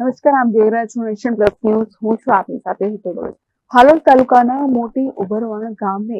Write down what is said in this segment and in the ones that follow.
નમસ્કાર, આપ જોઈ રહ્યા છો નેશન પ્લસ ન્યૂઝ. હું છું આપની સાથે હિતોડોલ હાલોલ તાલુકાના મોટી ઉભરવણ ગામે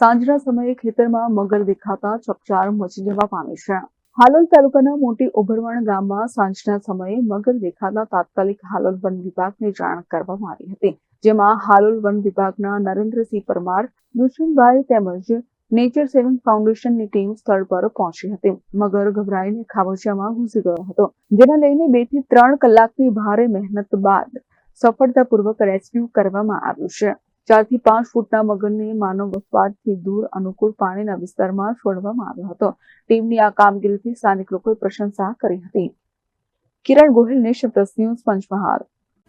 સાંજના સમયે ખેતરમાં મગર દેખાતા ચકચાર મચી જવા પામી છે. હાલોલ તાલુકાના મોટી ઉભરવણ ગામમાં સાંજના સમયે મગર દેખાતા તાત્કાલિક હાલોલ વન વિભાગને જાણ કરવામાં આવી હતી, જેમાં હાલોલ વન વિભાગના નરેન્દ્રસિંહ પરમાર દુષ્યંતભાઈ તેમજ નેચર સેવિંગ ફાઉન્ડેશનની ટીમ સ્થળ પર પહોંચી હતી. મગર ગભરાઈને ખાબોચિયામાં ઘૂસી ગયો હતો. જેને લઈને બેથી ત્રણ કલાકની ભારે મહેનત બાદ સફળતાપૂર્વક રેસ્ક્યુ કરવામાં આવ્યું છે. ચારથી પાંચ ફૂટના મગરને માનવ વસવાટથી દૂર, અનુકૂળ પાણીના વિસ્તારમાં છોડવામાં આવ્યો હતો. ટીમની આ કામગીરીથી સ્થાનિક લોકોએ પ્રશંસા કરી હતી. Kiran Gohil nation plus news Panchmahal.